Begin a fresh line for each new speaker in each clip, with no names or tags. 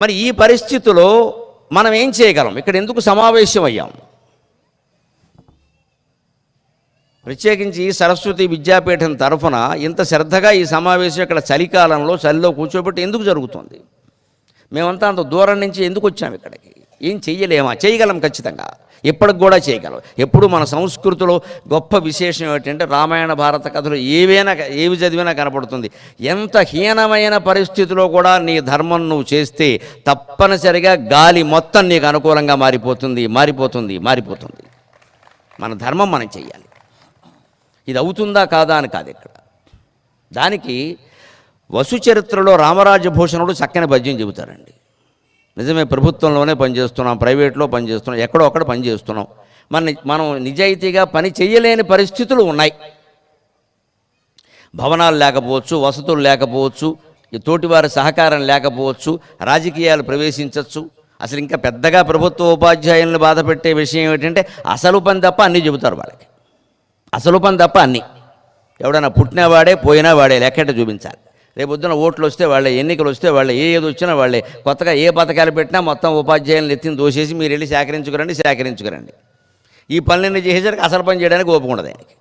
మరి ఈ పరిస్థితిలో మనం ఏం చేయగలం? ఇక్కడ ఎందుకు సమావేశం అయ్యాం ప్రత్యేకించి సరస్వతి విద్యాపీఠం తరఫున ఇంత శ్రద్ధగా ఈ సమావేశం ఇక్కడ చలికాలంలో చలిలో కూర్చోబెట్టి ఎందుకు జరుగుతుంది? మేమంతా అంత దూరం నుంచి ఎందుకు వచ్చాం ఇక్కడికి? ఏం చెయ్యలేమా? చేయగలం ఖచ్చితంగా. ఇప్పటికి కూడా చేయగలవు. ఎప్పుడు మన సంస్కృతిలో గొప్ప విశేషం ఏంటంటే రామాయణ భారత కథలు ఏవైనా ఏవి చదివినా కనపడుతుంది. ఎంత హీనమైన పరిస్థితిలో కూడా నీ ధర్మం నువ్వు చేస్తే తప్పనిసరిగా గాలి మొత్తం నీకు అనుకూలంగా మారిపోతుంది మారిపోతుంది మారిపోతుంది. మన ధర్మం మనం చెయ్యాలి. ఇది అవుతుందా కాదా అని కాదు ఇక్కడ. దానికి వసు చరిత్రలో రామరాజభూషణుడు చక్కని పద్యం చెబుతారండి. నిజమే ప్రభుత్వంలోనే పనిచేస్తున్నాం ప్రైవేట్లో పనిచేస్తున్నాం ఎక్కడో అక్కడ పనిచేస్తున్నాం. మన మనం నిజాయితీగా పని చేయలేని పరిస్థితులు ఉన్నాయి. భవనాలు లేకపోవచ్చు వసతులు లేకపోవచ్చు ఈ తోటివారి సహకారం లేకపోవచ్చు రాజకీయాలు ప్రవేశించవచ్చు. అసలు ఇంకా పెద్దగా ప్రభుత్వ ఉపాధ్యాయులను బాధ పెట్టే విషయం ఏమిటంటే అసలు పని తప్ప అన్నీ చెబుతారు వాళ్ళకి. అసలు పని తప్ప అన్నీ. ఎవడన్నా పుట్టినవాడే పోయినా వాడే లెక్కట చూపించాలి. రేపు పొద్దున ఓట్లు వస్తే వాళ్ళే ఎన్నికలు వస్తే వాళ్ళే ఏ ఏది వచ్చినా వాళ్ళే. కొత్తగా ఏ పథకాలు పెట్టినా మొత్తం ఉపాధ్యాయులను ఎత్తిని దోసేసి మీరు వెళ్ళి సేకరించుకురండి సేకరించుకురండి. ఈ పనులన్నీ చేసేసరికి అసలు పని చేయడానికి ఓపుకుండదు ఆయనకి.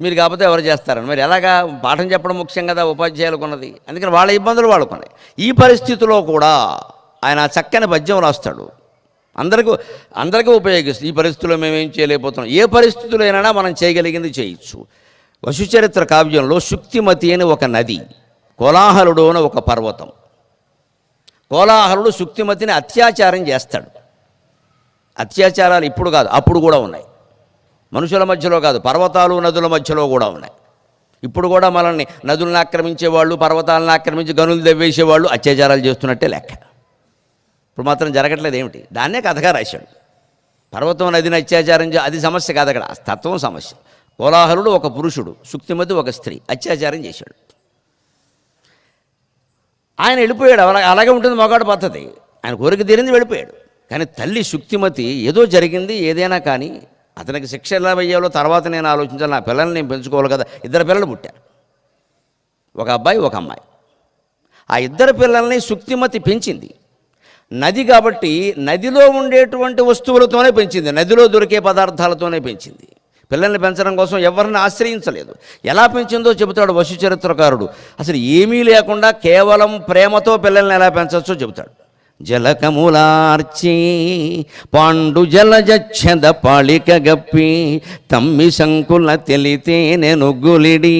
మీరు కాకపోతే ఎవరు చేస్తారని. మరి ఎలాగా పాఠం చెప్పడం ముఖ్యం కదా ఉపాధ్యాయులకు ఉన్నది. అందుకని వాళ్ళ ఇబ్బందులు వాళ్ళకున్నాయి ఈ పరిస్థితిలో కూడా ఆయన చక్కని పద్యం రాస్తాడు. అందరికీ అందరికీ ఉపయోగిస్తుంది ఈ పరిస్థితుల్లో మేము ఏం చేయలేకపోతున్నాం. ఏ పరిస్థితుల్లో అయినా మనం చేయగలిగింది చేయొచ్చు. వశుచరిత్ర కావ్యంలో శుక్తిమతి అని ఒక నది కోలాహలుడు అని ఒక పర్వతం. కోలాహలుడు శుక్తిమతిని అత్యాచారం చేస్తాడు. అత్యాచారాలు ఇప్పుడు కాదు అప్పుడు కూడా ఉన్నాయి. మనుషుల మధ్యలో కాదు పర్వతాలు నదుల మధ్యలో కూడా ఉన్నాయి. ఇప్పుడు కూడా మనల్ని నదులను ఆక్రమించేవాళ్ళు పర్వతాలను ఆక్రమించి గనులు దవ్వేసేవాళ్ళు అత్యాచారాలు చేస్తున్నట్టే లెక్క. ఇప్పుడు మాత్రం జరగట్లేదు ఏమిటి? దాన్నే కథగా రాశాడు. పర్వతం నదిని అత్యాచారం చే అది సమస్య కాదు అక్కడ తత్వం సమస్య. కోలాహలుడు ఒక పురుషుడు శుక్తిమతి ఒక స్త్రీ అత్యాచారం చేశాడు. ఆయన వెళ్ళిపోయాడు అలా అలాగే ఉంటుంది మగాడు పద్ధతి. ఆయన కోరిక తీరింది వెళ్ళిపోయాడు. కానీ తల్లి శుక్తిమతి ఏదో జరిగింది ఏదైనా కానీ అతనికి శిక్ష ఎలా అయ్యాలో తర్వాత నేను ఆలోచించాలి. నా పిల్లల్ని నేను పెంచుకోవాలి కదా. ఇద్దరు పిల్లలు పుట్టారు. ఒక అబ్బాయి ఒక అమ్మాయి. ఆ ఇద్దరు పిల్లల్ని శుక్తిమతి పెంచింది. నది కాబట్టి నదిలో ఉండేటువంటి వస్తువులతోనే పెంచింది. నదిలో దొరికే పదార్థాలతోనే పెంచింది. పిల్లల్ని పెంచడం కోసం ఎవరిని ఆశ్రయించలేదు. ఎలా పెంచిందో చెబుతాడు వశు చరిత్రకారుడు అసలు ఏమీ లేకుండా కేవలం ప్రేమతో పిల్లల్ని ఎలా పెంచవచ్చో చెబుతాడు. జలకములార్చి పాండు జలజచ్చద పాళిక గప్పి తమ్మి శంకుల తెలితే నెనుగులిడి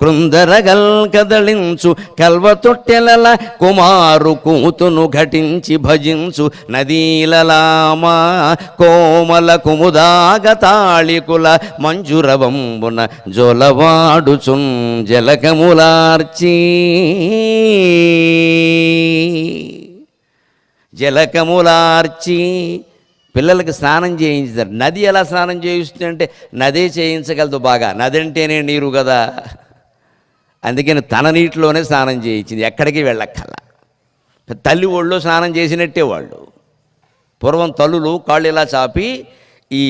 కృందరగల్ కదలించు కల్వ తొట్టెలల కుమారు కూతును ఘటించి భజించు నదీలలామా కోమల కుముదాగ తాళికుల మంజురవంబున జొలవాడుచున్ జలకములార్చీ జలకములార్చి పిల్లలకి స్నానం చేయించారు నది ఎలా స్నానం చేయిస్తుందంటే నదే చేయించగలదు బాగా. నది అంటేనే నీరు కదా. అందుకని తన నీటిలోనే స్నానం చేయించింది. ఎక్కడికి వెళ్ళక్కల. తల్లి ఒళ్ళో స్నానం చేసినట్టే వాళ్ళు. పూర్వం తల్లులు కాళ్ళు ఇలా చాపి ఈ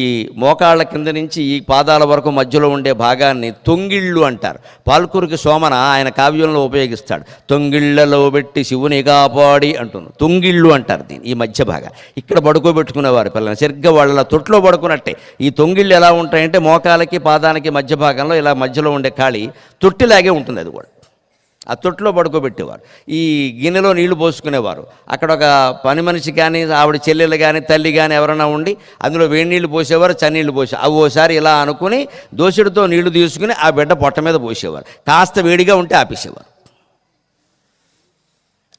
మోకాళ్ళ కింద నుంచి ఈ పాదాల వరకు మధ్యలో ఉండే భాగాన్ని తొంగిళ్ళు అంటారు. పాల్కూరికి సోమన ఆయన కావ్యంలో ఉపయోగిస్తాడు. తొంగిళ్ళలో పెట్టి శివుని కాపాడి అంటున్నారు తొంగిళ్ళు అంటారు దీన్ని ఈ మధ్య భాగం. ఇక్కడ పడుకోబెట్టుకునేవారు పిల్లలు. సరిగ్గా వాళ్ళ తొట్లో పడుకున్నట్టే. ఈ తొంగిళ్ళు ఎలా ఉంటాయంటే మోకాలకి పాదానికి మధ్య భాగంలో ఇలా మధ్యలో ఉండే ఖాళీ తొట్టిలాగే ఉంటుంది అది కూడా. ఆ తొట్టులో పడుకోబెట్టేవారు. ఈ గిన్నెలో నీళ్ళు పోసుకునేవారు. అక్కడ ఒక పని మనిషి కానీ ఆవిడ చెల్లెలు కానీ తల్లి కానీ ఎవరైనా ఉండి అందులో వేడి నీళ్ళు పోసేవారు చన్నీళ్ళు పోసే అవి ఓసారి ఇలా అనుకుని దోషుడితో నీళ్ళు తీసుకుని ఆ బిడ్డ పొట్ట మీద పోసేవారు. కాస్త వేడిగా ఉంటే ఆపేసేవారు.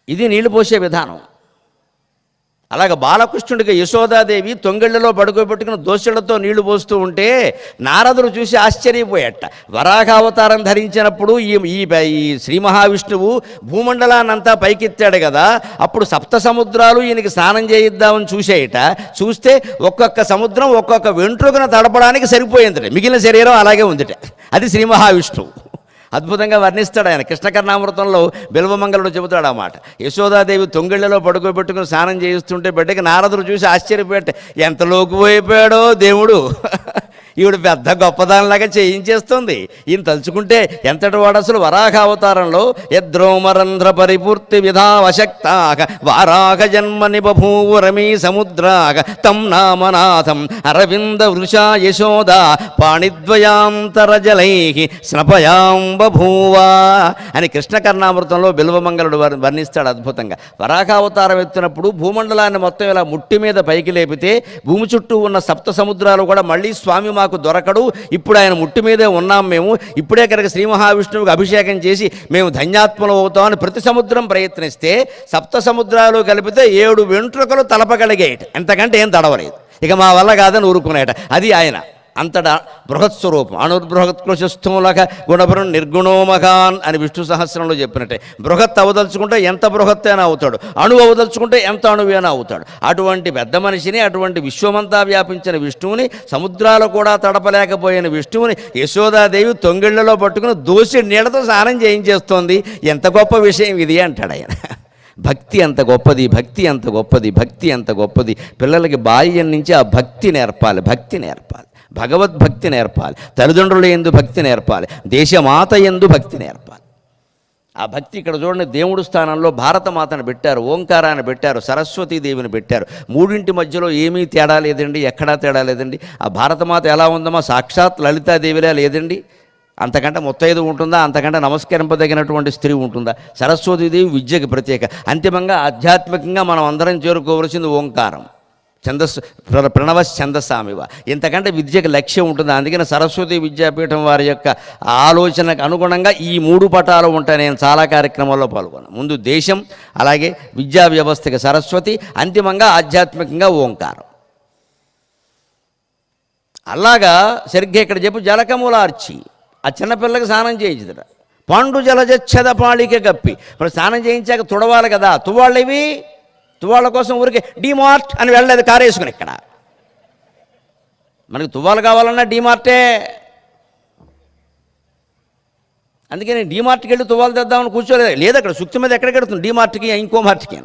ఇది నీళ్ళు పోసే విధానం. అలాగ బాలకృష్ణుడికి యశోదాదేవి తొంగిళ్ళలో పడుకోబెట్టుకుని దోషులతో నీళ్ళు పోస్తూ ఉంటే నారదుడు చూసి ఆశ్చర్యపోయాట. వరాహావతారం ధరించినప్పుడు ఈ ఈ ఈ శ్రీ మహావిష్ణువు భూమండలాన్నంతా పైకెత్తాడు కదా అప్పుడు సప్త సముద్రాలు ఈయనకి స్నానం చేయిద్దామని చూసేయట చూస్తే ఒక్కొక్క సముద్రం ఒక్కొక్క వెంట్రుకను తడపడానికి సరిపోయిందట మిగిలిన శరీరం అలాగే ఉందిట. అది శ్రీ మహావిష్ణువు. అద్భుతంగా వర్ణిస్తాడు ఆయన. కృష్ణకర్ణామృతంలో బిల్వమంగళుడు చెబుతాడు ఆ మాట. యశోదాదేవి తొంగిళ్ళలో పడుకోబెట్టుకుని స్నానం చేయిస్తుంటే బిడ్డకి నారదుడు చూసి ఆశ్చర్యపోయాట ఎంత లోకుపోయిపోయాడో దేవుడు. ఈవిడ పెద్ద గొప్పదానిలాగా చేయించేస్తుంది. ఈయన తలుచుకుంటే ఎంతటి వాడు అసలు వరాహ అవతారంలో యద్రోమరంధ్ర పరిపూర్తి విధావశక్తాక వారాహ జన్మని బభూవ రమీ సముద్రాక తం నామనాథం అరవింద వృషా యశోద పాణిద్వయాంతర జలైహి స్నపయాం బభూవా అని కృష్ణకర్ణామృతంలో బిల్వమంగళుడు వర్ణిస్తాడు అద్భుతంగా. వరాకావతారం ఎత్తినప్పుడు భూమండలాన్ని మొత్తం ఇలా ముట్టి మీద పైకి లేపితే భూమి చుట్టూ ఉన్న సప్త సముద్రాలు కూడా మళ్ళీ స్వామి మాకు దొరకడు. ఇప్పుడు ఆయన ముట్టు మీదే ఉన్నాం మేము. ఇప్పుడే కనుక శ్రీ మహావిష్ణువుకి అభిషేకం చేసి మేము ధన్యాత్మలు అవుతామని ప్రతి సముద్రం ప్రయత్నిస్తే సప్త సముద్రాలు కలిపితే ఏడు వెంట్రుకలు తలపగలిగేట. ఎంతకంటే ఏం తడవలేదు. ఇక మా వల్ల కాదని ఊరుకునేట. అది ఆయన. అంతటా బృహత్ స్వరూపం అణుర్బృహత్ కృషస్థూలక గుణపురం నిర్గుణోమగాన్ అని విష్ణు సహస్రంలో చెప్పినట్టే. బృహత్ అవదలుచుకుంటే ఎంత బృహత్ అయినా అవుతాడు. అణు అవదలుచుకుంటే ఎంత అణువైనా అవుతాడు. అటువంటి పెద్ద మనిషిని అటువంటి విశ్వమంతా వ్యాపించిన విష్ణువుని సముద్రాలు కూడా తడపలేకపోయిన విష్ణువుని యశోదాదేవి తొంగిళ్ళలో పట్టుకుని దోసి నీళ్ళతో స్నానం చేయించేస్తోంది. ఎంత గొప్ప విషయం ఇది అంటాడు ఆయన. భక్తి అంత గొప్పది భక్తి అంత గొప్పది భక్తి అంత గొప్పది. పిల్లలకి బాల్యం నుంచి ఆ భక్తి నేర్పాలి భక్తి నేర్పాలి. భగవద్భక్తి నేర్పాలి తల్లిదండ్రుల ఎందు భక్తి నేర్పాలి దేశమాత ఎందు భక్తి నేర్పాలి. ఆ భక్తి ఇక్కడ చూడండి దేవుడు స్థానంలో భారతమాతను పెట్టారు ఓంకారాన్ని పెట్టారు సరస్వతీదేవిని పెట్టారు. మూడింటి మధ్యలో ఏమీ తేడా లేదండి ఎక్కడా తేడా లేదండి. ఆ భారతమాత ఎలా ఉందమ్మా? సాక్షాత్ లలితాదేవిలా లేదండి? అంతకంటే ముత్తైదు ఉంటుందా? అంతకంటే నమస్కరింపదగినటువంటి స్త్రీ ఉంటుందా? సరస్వతీదేవి విద్యకి ప్రత్యేక. అంతిమంగా ఆధ్యాత్మికంగా మనం అందరం చేరుకోవలసింది ఓంకారం. ఛందస్సు ప్రణవస్ ప్రణవ ఛందస్సామివ ఇంతకంటే విద్యకు లక్ష్యం ఉంటుంది? అందుకని సరస్వతి విద్యాపీఠం వారి యొక్క ఆలోచనకు అనుగుణంగా ఈ మూడు పటాలు ఉంటాయి. నేను చాలా కార్యక్రమాల్లో పాల్గొన్నాను ముందు దేశం అలాగే విద్యా వ్యవస్థకి సరస్వతి అంతిమంగా ఆధ్యాత్మికంగా ఓంకారం. అలాగా సరిగ్గా ఇక్కడ చెప్పు జలకములార్చి. ఆ చిన్నపిల్లకి స్నానం చేయించదట పండు జలజచ్చద పాళిక గప్పి ఇప్పుడు స్నానం చేయించాక తుడవాలి కదా తువాళ్ళవి తువాళ్ళ కోసం ఊరికే డిమార్ట్ అని వెళ్ళలేదు కారు వేసుకుని ఇక్కడ. మనకి తువ్వాలు కావాలన్నా డిమార్టే అందుకే నేను డిమార్ట్కి వెళ్ళి తువ్వాలు తెద్దామని కూర్చోలేదు. లేదు అక్కడ సుక్తి మీద ఎక్కడికి వెళ్తుంది? డిమార్ట్కి ఇంకో మార్ట్కి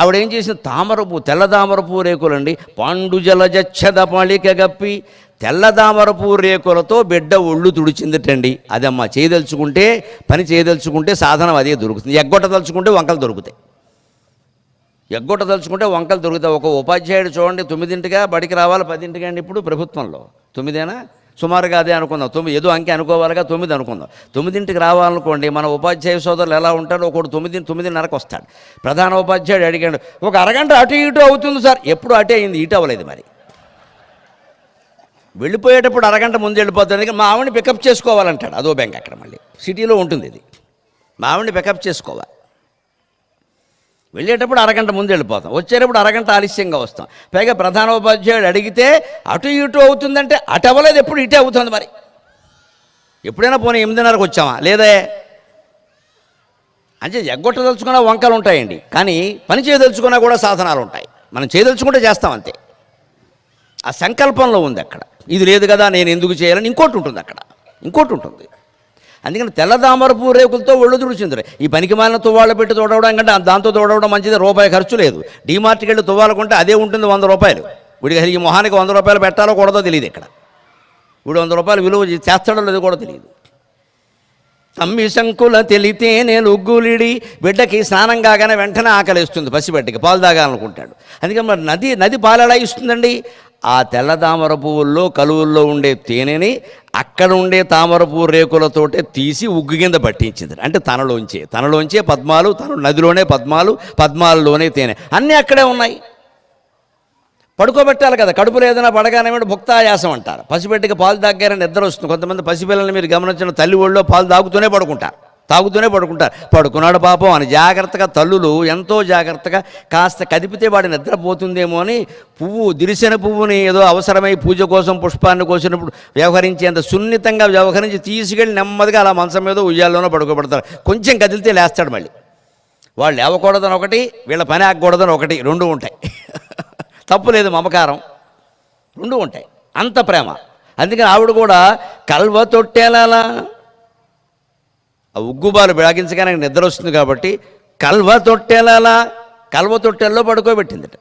ఆవిడ ఏం చేసింది? తామరపు తెల్లదామరపు రేకులండి. పాండు జలజచ్చద పళిక గప్పి తెల్లదామరపు రేకులతో బిడ్డ ఒళ్ళు తుడిచిందిటండి. అదమ్మా చేయదలుచుకుంటే పని చేయదలుచుకుంటే సాధనం అదే దొరుకుతుంది. ఎగ్గొట్ట తలుచుకుంటే వంకలు దొరుకుతాయి. ఎగ్గొట్ట తలుచుకుంటే వంకలు దొరుకుతాయి. ఒక ఉపాధ్యాయుడు చూడండి తొమ్మిదింటిగా బడికి రావాలి పదింటిగా అండి ఇప్పుడు ప్రభుత్వంలో. తొమ్మిదేనా? సుమారుగా అదే అనుకుందాం. తొమ్మిది ఏదో అంకె అనుకోవాలిగా తొమ్మిది అనుకుందాం. తొమ్మిదింటికి రావాలనుకోండి మన ఉపాధ్యాయ సోదరులు ఎలా ఉంటాడో ఒకడు తొమ్మిది తొమ్మిదిన్నరకు వస్తాడు. ప్రధాన ఉపాధ్యాయుడు అడిగాడు ఒక అరగంట అటు ఇటు అవుతుంది సార్. ఎప్పుడు అటే అయింది ఇటు అవ్వలేదు మరి. వెళ్ళిపోయేటప్పుడు అరగంట ముందు వెళ్ళిపోతుంది మా ఆవిడని పికప్ చేసుకోవాలంటాడు. అదో బ్యాంక్ అక్కడ మళ్ళీ. సిటీలో ఉంటుంది ఇది. మా ఆవిడని పికప్ చేసుకోవాలి. వెళ్ళేటప్పుడు అరగంట ముందు వెళ్ళిపోతాం. వచ్చేటప్పుడు అరగంట ఆలస్యంగా వస్తాం. పైగా ప్రధానోపాధ్యాయుడు అడిగితే అటు ఇటు అవుతుందంటే అటు అవ్వలేదు ఎప్పుడు ఇటే అవుతుంది మరి. ఎప్పుడైనా పోనీ ఎనిమిదిన్నరకు వచ్చామా? లేదే. అంటే ఎగ్గొట్టదలుచుకున్న వంకలు ఉంటాయండి. కానీ పని చేయదలుచుకున్నా కూడా సాధనాలు ఉంటాయి. మనం చేయదలుచుకుంటే చేస్తాం అంతే. ఆ సంకల్పంలో ఉంది అక్కడ. ఇది లేదు కదా నేను ఎందుకు చేయాలని ఇంకోటి ఉంటుంది అక్కడ. ఇంకోటి ఉంటుంది. అందుకని తెల్లదామరపు రేకులతో ఒళ్ళు తుడిచింది ఈ పనికి మాలిన తువ్వాళ్ళు పెట్టి తోడవడం కంటే దాంతో తోడవడం మంచిది రూపాయి ఖర్చు లేదు. డీమార్ట్కి వెళ్ళి తువ్వాలకుంటే అదే ఉంటుంది వంద రూపాయలు. వీడికి అసలు ఈ మొహానికి వంద రూపాయలు పెట్టాలో కూడదో తెలియదు ఇక్కడ. వీడు వంద రూపాయలు విలువ చేస్తాడో లేదో కూడా తెలియదు. తమ్మి శంకుల తెలితే నేను ఉగ్గులిడి బిడ్డకి స్నానం కాగానే వెంటనే ఆకలిస్తుంది పసిబిడ్డకి పాలు తాగాలనుకుంటాడు. అందుకని మరి నది నది పాలు ఎలా ఇస్తుందండి. ఆ తెల్ల తామర పువ్వుల్లో కలువుల్లో ఉండే తేనెని అక్కడ ఉండే తామర పువ్వు రేకులతోటే తీసి ఉగ్గు కింద పట్టించింది. అంటే తనలోంచే తనలోంచే పద్మాలు తన నదిలోనే పద్మాలు పద్మాలలోనే తేనె. అన్నీ అక్కడే ఉన్నాయి. పడుకోబెట్టాలి కదా కడుపులో ఏదైనా పడగానే భుక్తాయాసం అంటారు. పసిబిడ్డకి పాలు తాగారని నిద్ర వస్తుంది. కొంతమంది పసిపిల్లల్ని మీరు గమనించిన తల్లి ఒళ్ళో పాలు తాగుతూనే పడుకుంటారు. తాగుతూనే పడుకుంటారు. పడుకున్నాడు పాపం అని జాగ్రత్తగా తల్లులు ఎంతో జాగ్రత్తగా కాస్త కదిపితే వాడి నిద్రపోతుందేమో అని పువ్వు దిరిసిన పువ్వుని ఏదో అవసరమై పూజ కోసం పుష్పాన్ని కోసినప్పుడు వ్యవహరించేంత సున్నితంగా వ్యవహరించి తీసుకెళ్ళి నెమ్మదిగా అలా మంచం మీద ఉయ్యాల్లోనో పడుకోబడతారు. కొంచెం కదిలితే లేస్తాడు మళ్ళీ. వాళ్ళు లేవకూడదని ఒకటి వీళ్ళ పని ఆగకూడదని ఒకటి రెండు ఉంటాయి. తప్పు లేదు మమకారం. రెండు ఉంటాయి. అంత ప్రేమ. అందుకని ఆవిడ కూడా కల్వ తొట్టేలాలా ఆ ఉగ్గుబాలు విడాగించగానే నిద్ర వస్తుంది కాబట్టి కల్వ తొట్టెలలా కల్వ తొట్టెల్లో పడుకోబెట్టిందట.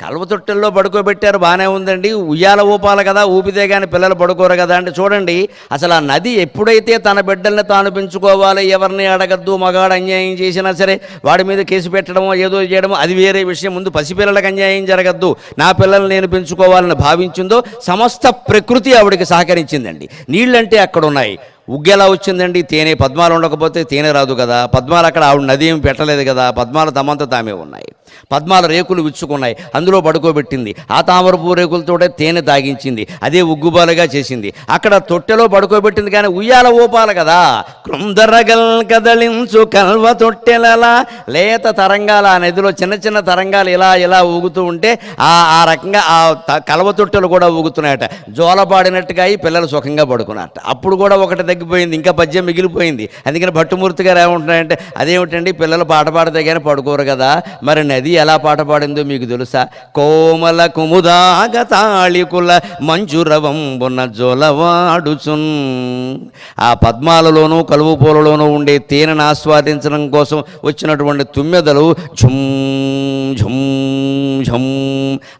కల్వతొట్టెల్లో పడుకోబెట్టారు బాగానే ఉందండి. ఉయ్యాల ఊపాలి కదా ఊపితే కానీ పిల్లలు పడుకోరు కదా అంటే చూడండి అసలు ఆ నది ఎప్పుడైతే తన బిడ్డల్ని తాను పెంచుకోవాలి ఎవరిని అడగద్దు మగాడు అన్యాయం చేసినా సరే వాడి మీద కేసు పెట్టడమో ఏదో చేయడమో అది వేరే విషయం. ముందు పసిపిల్లలకు అన్యాయం జరగద్దు. నా పిల్లల్ని నేను పెంచుకోవాలని భావించిందో సమస్త ప్రకృతి ఆవిడకి సహకరించిందండి. నీళ్ళంటే అక్కడ ఉన్నాయి ఉగ్గెలా వచ్చిందండి తేనె పద్మాలు ఉండకపోతే తేనె రాదు కదా. పద్మాలు అక్కడ ఆవిడ నది ఏమి పెట్టలేదు కదా. పద్మాలు తమంత తామే ఉన్నాయి. పద్మాల రేకులు విచ్చుకున్నాయి. అందులో పడుకోబెట్టింది. ఆ తామరపు రేకులతోటే తేనె తాగించింది. అదే ఉగ్గుబాలగా చేసింది. అక్కడ తొట్టెలో పడుకోబెట్టింది కానీ ఉయ్యాల ఊపాలి కదా. కృందరగల్ కదలించు కల్వ తొట్టెలలా లేత తరంగాల ఆ నదిలో చిన్న చిన్న తరంగాలు ఇలా ఇలా ఊగుతూ ఉంటే ఆ ఆ రకంగా ఆ త- కలవ తొట్టెలు కూడా ఊగుతున్నాయట. జోలపాడినట్టుగా అయి పిల్లలు సుఖంగా పడుకున్నట్ట అప్పుడు కూడా ఒకటి తగ్గిపోయింది. ఇంకా పద్యం మిగిలిపోయింది. అందుకని భట్టుమూర్తి గారు ఏమంటున్నాయంటే అదేమిటండి? పిల్లలు పాట పాడితే కానీ పడుకోరు కదా. మరి నది ఎలా పాట పాడిందో మీకు తెలుసా? కోమల కుముదాగ తాళికుల మంజురవంబున జొలవాడుచున్. ఆ పద్మాలలోనూ కలువు పూలలోనూ ఉండే తేనెను ఆస్వాదించడం కోసం వచ్చినటువంటి తుమ్మెదలు ఝుమ్ ఝుమ్ ఝుమ్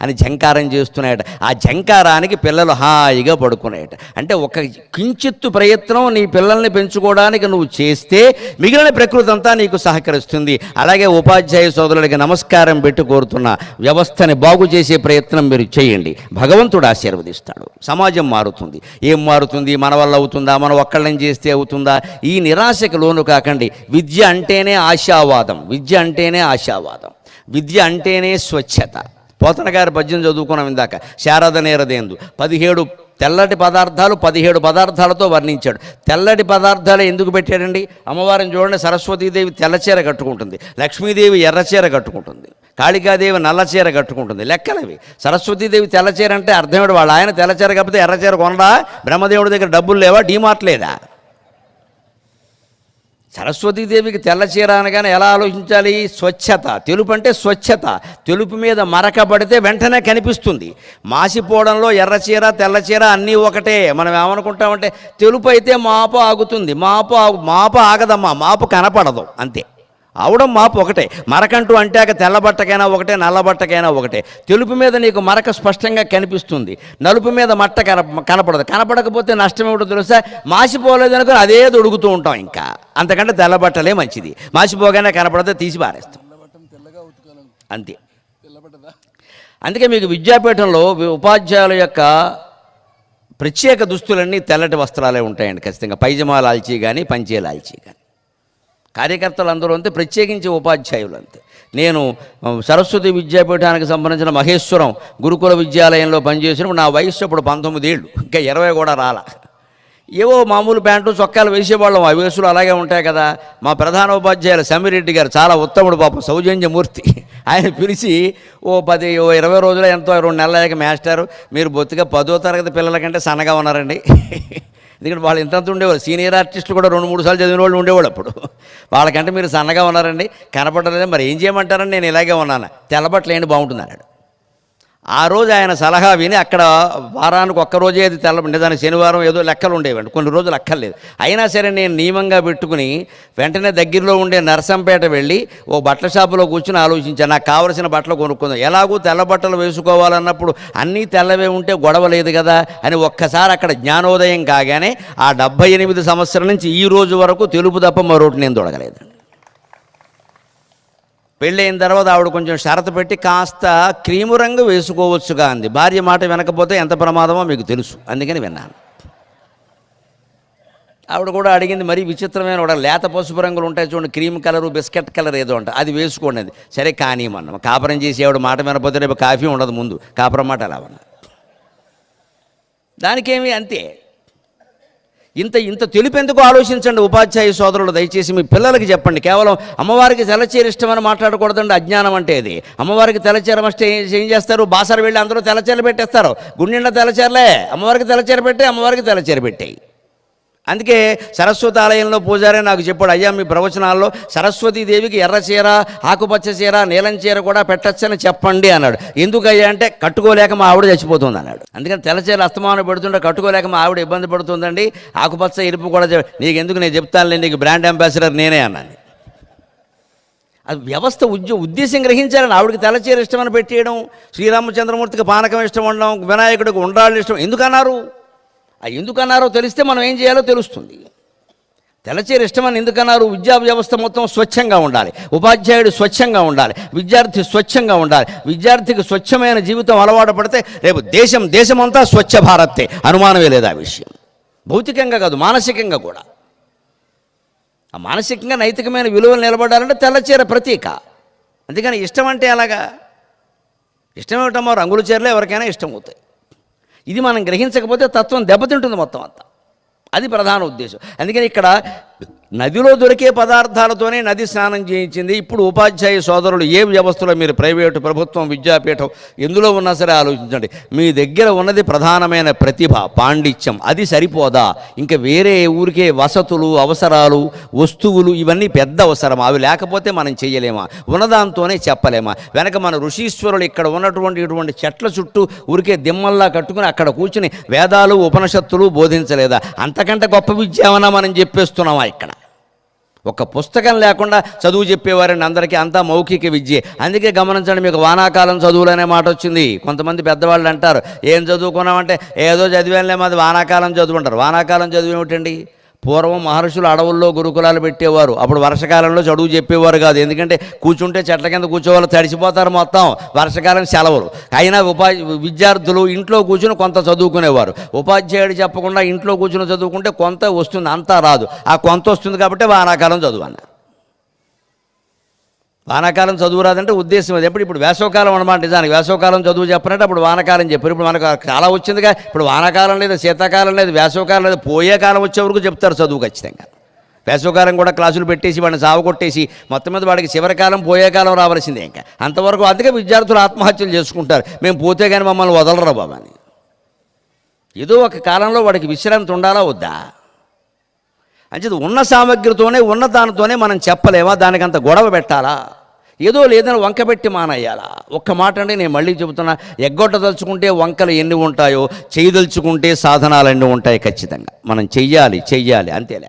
అని జంకారం చేస్తున్నాయట. ఆ జంకారానికి పిల్లలు హాయిగా పడుకున్నాయట అంటే ఒక కించిత్తు ప్రయత్నం నీ పిల్లల్ని పెంచుకోవడానికి నువ్వు చేస్తే మిగిలిన ప్రకృతి అంతా నీకు సహకరిస్తుంది. అలాగే ఉపాధ్యాయ సోదరుడికి నమస్కారం పెట్టి కోరుతున్న వ్యవస్థని బాగు చేసే ప్రయత్నం మీరు చేయండి. భగవంతుడు ఆశీర్వదిస్తాడు. సమాజం మారుతుంది. ఏం మారుతుంది? మన వల్ల అవుతుందా? మనం ఒక్కళ్ళని చేస్తే అవుతుందా? ఈ నిరాశకు లోను కాకండి. విద్య అంటేనే ఆశావాదం. విద్య అంటేనే ఆశావాదం. విద్య అంటేనే స్వచ్ఛత. పోతన గారి పద్యం చదువుకున్నాం ఇందాక. శారద నేరదేందు. పదిహేడు తెల్లటి పదార్థాలు పదిహేడు పదార్థాలతో వర్ణించాడు. తెల్లటి పదార్థాలు ఎందుకు పెట్టాడండి? అమ్మవారిని చూడండి సరస్వతీదేవి తెల్లచీర కట్టుకుంటుంది లక్ష్మీదేవి ఎర్రచీర కట్టుకుంటుంది కాళికాదేవి నల్లచీర కట్టుకుంటుంది లెక్కలవి. సరస్వతీదేవి తెల్లచీర అంటే అర్థమేడు వాళ్ళు ఆయన తెల్లచీర కాకపోతే ఎర్రచీర కొనడా? బ్రహ్మదేవుడి దగ్గర డబ్బులు లేవా? డీమార్ట్ లేదా? సరస్వతీదేవికి తెల్ల చీర అనగానే ఎలా ఆలోచించాలి? స్వచ్ఛత. తెలుపు అంటే స్వచ్ఛత. తెలుపు మీద మరక పడితే వెంటనే కనిపిస్తుంది. మాసిపోవడంలో ఎర్ర చీర తెల్ల చీర అన్నీ ఒకటే. మనం ఏమనుకుంటామంటే తెలుపు అయితే మాపు ఆగుతుంది. మాపు ఆగు మాపు ఆగదమ్మా. మాపు కనపడదు. అంతే. అవడం మాపు ఒకటే. మరకంటూ అంటాక తెల్లబట్టకైనా ఒకటే నల్లబట్టకైనా ఒకటే. తెలుపు మీద నీకు మరక స్పష్టంగా కనిపిస్తుంది. నలుపు మీద మట్ట కన కనపడదు. కనపడకపోతే నష్టం ఏమిటో తెలుసా? మాసిపోలేదు అనుకుని అదే దొడుగుతూ ఉంటాం ఇంకా. అంతకంటే తెల్లబట్టలే మంచిది. మాసిపోగానే కనపడితే తీసి పారేస్తాం. అంతే. అందుకే మీకు విద్యాపీఠంలో ఉపాధ్యాయుల యొక్క ప్రత్యేక దుస్తులన్నీ తెల్లటి వస్త్రాలే ఉంటాయండి ఖచ్చితంగా. పైజమా లాల్చీ కానీ పంచే లాల్చీ కానీ కార్యకర్తలు అందరూ అంతే ప్రత్యేకించి ఉపాధ్యాయులు అంతే నేను సరస్వతి విద్యాపీఠానికి సంబంధించిన మహేశ్వరం గురుకుల విద్యాలయంలో పనిచేసినప్పుడు నా వయస్సు అప్పుడు పంతొమ్మిది ఏళ్ళు ఇంకా ఇరవై కూడా రాల. ఏవో మామూలు ప్యాంటు చొక్కాలు వేసేవాళ్ళం. ఆ వయసులో అలాగే ఉంటాయి కదా. మా ప్రధాన ఉపాధ్యాయులు సమిరెడ్డి గారు చాలా ఉత్తముడు పాపం సౌజన్యమూర్తి. ఆయన పిలిచి ఓ పది ఓ ఇరవై రోజులు ఎంతో రెండు నెలల అయ్యాక మీరు బొత్తిగా పదో తరగతి పిల్లల కంటే సన్నగా ఉన్నారండి. ఎందుకంటే వాళ్ళు ఇంతంత ఉండేవాళ్ళు. సీనియర్ ఆర్టిస్టులు కూడా రెండు మూడు సార్లు చదివిన వాళ్ళు ఉండేవాళ్ళు అప్పుడు. వాళ్ళకంటే మీరు సన్నగా ఉన్నారండి. కనపడలేదు. మరి ఏం చేయమంటారని నేను ఇలాగే ఉన్నాను. తెల్లబట్టలు ఏంటి బాగుంటుంది అన్నాడు. ఆ రోజు ఆయన సలహా విని అక్కడ వారానికి ఒక్క రోజే అది తెల్ల నిజానికి శనివారం ఏదో లెక్కలు ఉండేవండి. కొన్ని రోజులు లెక్కలేదు అయినా సరే నేను నియమంగా పెట్టుకుని వెంటనే దగ్గరలో ఉండే నరసంపేట వెళ్ళి ఓ బట్టల షాపులో కూర్చుని ఆలోచించాను నాకు కావలసిన బట్టలు కొనుక్కుందాం. ఎలాగూ తెల్ల బట్టలు వేసుకోవాలన్నప్పుడు అన్నీ తెల్లవే ఉంటే గొడవ లేదు కదా అని ఒక్కసారి అక్కడ జ్ఞానోదయం కాగానే ఆ డెబ్భై ఎనిమిది సంవత్సరాల నుంచి ఈ రోజు వరకు తెలుపు తప్ప మరొకటి నేను దొడగలేదండి పెళ్ళైన తర్వాత ఆవిడ కొంచెం షరతు పెట్టి కాస్త క్రీము రంగు వేసుకోవచ్చుగా అంది. భార్య మాట వినకపోతే ఎంత ప్రమాదమో మీకు తెలుసు. అందుకని విన్నాను. ఆవిడ కూడా అడిగింది మరీ విచిత్రమైన కూడా లేత పసుపు రంగులు ఉంటాయి చూడండి క్రీమ్ కలరు బిస్కెట్ కలర్ ఏదో అంట. అది వేసుకోండి అది. సరే కానీమన్నాం కాపురం చేసి ఆవిడ మాట వినకపోతే రేపు కాఫీ ఉండదు ముందు. కాపురం మాట అలా ఉన్నా దానికేమి అంతే. ఇంత ఇంత తెలుపెందుకు ఆలోచించండి ఉపాధ్యాయ సోదరులు దయచేసి మీ పిల్లలకి చెప్పండి. కేవలం అమ్మవారికి తెలచీర ఇష్టమని మాట్లాడకూడదండి అజ్ఞానం అంటే ఇది అమ్మవారికి తెలచీర ఏం చేస్తారు? బాసర వెళ్ళి అందరూ తెలచీర పెట్టేస్తారు. గుండెండ తెలచీరలే. అమ్మవారికి తెలచీర పెట్టి అమ్మవారికి తెలచీర పెట్టాయి. అందుకే సరస్వతి ఆలయంలో పూజారి నాకు చెప్పాడు అయ్యా మీ ప్రవచనాల్లో సరస్వతీదేవికి ఎర్ర చీర ఆకుపచ్చ చీర నీలం చీర కూడా పెట్టచ్చని చెప్పండి అన్నాడు. ఎందుకయ్యా అంటే కట్టుకోలేక మా ఆవిడ చచ్చిపోతుంది అన్నాడు. అందుకని తెల్ల చీర అస్తమానం పెడుతుంటే కట్టుకోలేక మా ఆవిడ ఇబ్బంది పడుతుందండి ఆకుపచ్చ ఎరుపు కూడా నీకు ఎందుకు నేను చెప్తానులే నీకు బ్రాండ్ అంబాసిడర్ నేనే అన్నాను. అది వ్యవస్థ ఉద్య ఉద్దేశం గ్రహించాలని ఆవిడకి తెల్లచీర ఇష్టమని పెట్టేయడం శ్రీరామచంద్రమూర్తికి పానకం ఇష్టం ఉండడం వినాయకుడికి ఉండ్రాళ్ళు ఇష్టం ఎందుకన్నారు? ఆ ఎందుకన్నారో తెలిస్తే మనం ఏం చేయాలో తెలుస్తుంది. తెలచేరు ఇష్టమని ఎందుకన్నారు? విద్యా వ్యవస్థ మొత్తం స్వచ్ఛంగా ఉండాలి. ఉపాధ్యాయుడు స్వచ్ఛంగా ఉండాలి. విద్యార్థి స్వచ్ఛంగా ఉండాలి. విద్యార్థికి స్వచ్ఛమైన జీవితం అలవాటు పడితే రేపు దేశం దేశమంతా స్వచ్ఛ భారతే అనుమానమే లేదు ఆ విషయం. భౌతికంగా కాదు మానసికంగా కూడా. ఆ మానసికంగా నైతికమైన విలువలు నిలబడాలంటే తెల్లచీర ప్రతీక. అందుకని ఇష్టం అంటే అలాగా ఇష్టం ఏమిటమ్మో? రంగుల చీరలు ఎవరికైనా ఇష్టం అవుతాయి. ఇది మనం గ్రహించకపోతే తత్వం దెబ్బతింటుంది మొత్తం అంతా. అది ప్రధాన ఉద్దేశం. అందుకని ఇక్కడ నదిలో దొరికే పదార్థాలతోనే నది స్నానం చేయించింది. ఇప్పుడు ఉపాధ్యాయ సోదరులు ఏ వ్యవస్థలో మీరు ప్రైవేటు ప్రభుత్వం విద్యాపీఠం ఎందులో ఉన్నా సరే ఆలోచించండి. మీ దగ్గర ఉన్నది ప్రధానమైన ప్రతిభ పాండిత్యం. అది సరిపోదా? ఇంకా వేరే ఊరికే వసతులు అవసరాలు వస్తువులు ఇవన్నీ పెద్ద అవసరమా? అవి లేకపోతే మనం చేయలేమా? ఉన్నదాంతోనే చెప్పలేమా? వెనక మన ఋషీశ్వరులు ఇక్కడ ఉన్నటువంటి ఇటువంటి చెట్ల చుట్టూ ఊరికే దిమ్మల్లా కట్టుకుని అక్కడ కూర్చుని వేదాలు ఉపనిషత్తులు బోధించలేదా? అంతకంటే గొప్ప విద్య ఏమన్నా మనం చెప్పేస్తున్నామా ఇక్కడ? ఒక పుస్తకం లేకుండా చదువు చెప్పేవారండి అందరికీ అంతా మౌఖిక విద్య. అందుకే గమనించండి మీకు వానాకాలం చదువులు అనే మాట వచ్చింది. కొంతమంది పెద్దవాళ్ళు అంటారు ఏం చదువుకున్నామంటే ఏదో చదివానులే మాది వానాకాలం చదువు అంటారు. వానాకాలం చదువు ఏమిటండి? పూర్వం మహర్షులు అడవుల్లో గురుకులాలు పెట్టేవారు. అప్పుడు వర్షకాలంలో చదువు చెప్పేవారు కాదు. ఎందుకంటే కూర్చుంటే చెట్ల కింద కూర్చోవాలి తడిసిపోతారు మొత్తం. వర్షకాలం సెలవులు. అయినా ఉపా విద్యార్థులు ఇంట్లో కూర్చుని కొంత చదువుకునేవారు. ఉపాధ్యాయుడు చెప్పకుండా ఇంట్లో కూర్చుని చదువుకుంటే కొంత వస్తుంది అంతా రాదు. ఆ కొంత వస్తుంది కాబట్టి వానాకాలం చదువు అన్న వానాకాలం చదువు రాదంటే ఉద్దేశం అది. ఎప్పుడు ఇప్పుడు వేసవకాలం అనమాట నిజానికి. వేసవకాలం చదువు చెప్పనంటే అప్పుడు వానాకాలం చెప్పారు ఇప్పుడు మనకు చాలా వచ్చిందిగా. ఇప్పుడు వానాకాలం లేదు శీతాకాలం లేదు వేసవకాలం లేదు. పోయే కాలం వచ్చే వరకు చెప్తారు చదువు ఖచ్చితంగా. వేసవకాలం కూడా క్లాసులు పెట్టేసి వాడిని సాగు కొట్టేసి మొత్తం మీద వాడికి చివరి కాలం పోయే కాలం రావాల్సిందే ఇంకా. అంతవరకు అందుకే విద్యార్థులు ఆత్మహత్యలు చేసుకుంటారు. మేము పోతే కానీ మమ్మల్ని వదలరా బాబాని ఏదో ఒక కాలంలో వాడికి విశ్రాంతి ఉండాలా వద్దా? అంచేది ఉన్న సామగ్రితోనే ఉన్న దానితోనే మనం చెప్పలేమా? దానికి అంత గొడవ పెట్టాలా? ఏదో లేదని వంకబెట్టి మానయ్యాలా ఒక్క మాట అంటే నేను మళ్ళీ చెబుతున్నా ఎగ్గొట్టదలుచుకుంటే వంకలు ఎన్ని ఉంటాయో చేయదలుచుకుంటే సాధనాలు ఎన్ని ఉంటాయి ఖచ్చితంగా. మనం చెయ్యాలి చెయ్యాలి అంతేలే.